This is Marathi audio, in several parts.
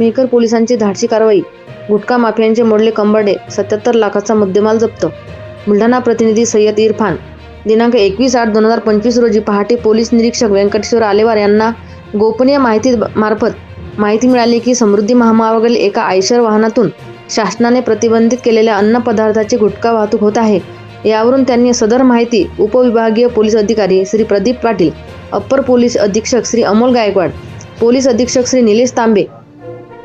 मेहकर पोलिसांची धाडसी कारवाई. गुटखा माफियांचे मोडले कंबरडे. सत्याहत्तर लाखाचा मुद्देमाल जप्त. बुलढाणा प्रतिनिधी सय्यद इरफान. दिनांक एकवीस आठ दोन हजार पंचवीस रोजी पहाटे पोलीस निरीक्षक व्यंकटेश्वर आलेवार यांना गोपनीय माहिती मार्फत माहिती मिळाली की समृद्धी महामार्गावरील एका आयशर वाहनातून शासनाने प्रतिबंधित केलेल्या अन्नपदार्थाची गुटखा वाहतूक होत आहे. यावरून त्यांनी सदर माहिती उपविभागीय पोलीस अधिकारी श्री प्रदीप पाटील अप्पर पोलीस अधीक्षक श्री अमोल गायकवाड पोलीस अधीक्षक श्री निलेश तांबे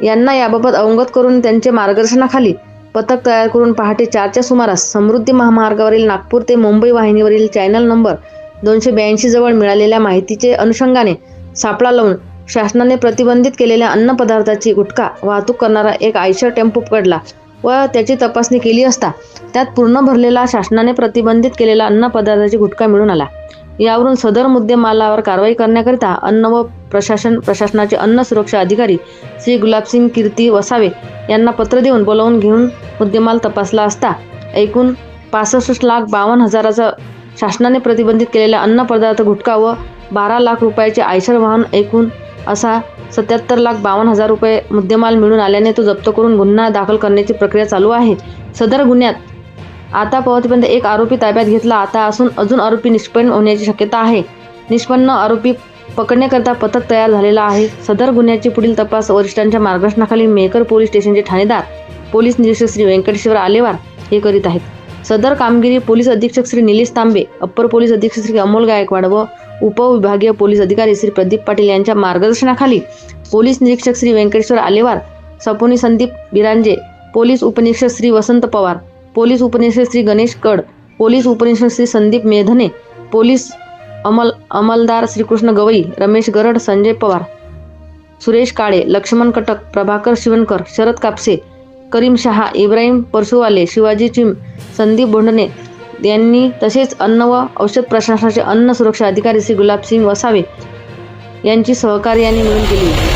यांना याबाबत अवगत करून त्यांचे मार्गदर्शनाखाली पथक तयार करून पहाटे चारच्या सुमारास समृद्धी महामार्गावरील नागपूर ते मुंबई वाहिनीवरील चॅनल नंबर दोनशे ब्याऐंशी जवळ मिळालेल्या माहितीचे अनुषंगाने सापळा लावून शासनाने प्रतिबंधित केलेल्या अन्नपदार्थाची गुटखा वाहतूक करणारा एक आयशर टेम्पो पकडला व त्याची तपासणी केली असता त्यात पूर्ण भरलेला शासनाने प्रतिबंधित केलेला अन्नपदार्थाची गुटखा मिळून आला. यावरून सदर मुद्देमालावर कारवाई करण्याकरिता अन्न व प्रशासन प्रशासनाचे अन्न सुरक्षा अधिकारी श्री गुलाबसिंग कीर्ती वसावे यांना पत्र देऊन बोलावून घेऊन मुद्देमाल तपासला असता एकूण पासष्ट लाख बावन्न हजाराचा शासनाने प्रतिबंधित केलेला अन्नपदार्थ गुटखा व बारा लाख रुपयाचे आयशर वाहन एकूण असा सत्याहत्तर लाख बावन्न हजार रुपये मुद्देमाल मिळून आल्याने तो जप्त करून गुन्हा दाखल करण्याची प्रक्रिया चालू आहे. सदर गुन्ह्यात आता पावतीपर्यंत एक आरोपी ताब्यात घेतला आता असून अजून आरोपी निष्पन्न होण्याची शक्यता आहे. निष्पन्न आरोपी पकडण्याकरता पथक तयार झालेला आहे. सदर गुन्ह्याची पुढील तपास वरिष्ठांच्या मार्गदर्शनाखाली मेकर पोलीस स्टेशनचे ठाणेदार पोलीस निरीक्षक श्री व्यंकटेश्वर आलेवार हे करीत आहेत. सदर कामगिरी पोलीस अधीक्षक श्री निलेश तांबे अप्पर पोलीस अधीक्षक श्री अमोल गायकवाड व उपविभागीय पोलीस अधिकारी श्री प्रदीप पाटील यांच्या मार्गदर्शनाखाली पोलीस निरीक्षक श्री व्यंकटेश्वर आलेवार सपोनी संदीप बिरांजे पोलीस उपनिरीक्षक श्री वसंत पवार पोलीस उपनिरीक्षक श्री गणेश कड पोलीस उपनिरीक्षक श्री संदीप मेधने पोलीस अमल अंमलदार श्रीकृष्ण गवई रमेश गरड संजय पवार सुरेश काळे लक्ष्मण कटक प्रभाकर शिवणकर शरद कापसे करीम शहा इब्राहिम परसुवाले शिवाजी चिम संदीप बोंडणे यांनी तसेच अन्न व औषध प्रशासनाचे अन्न सुरक्षा अधिकारी श्री गुलाबसिंग वसावे यांची सहकार्याने मिळून केली.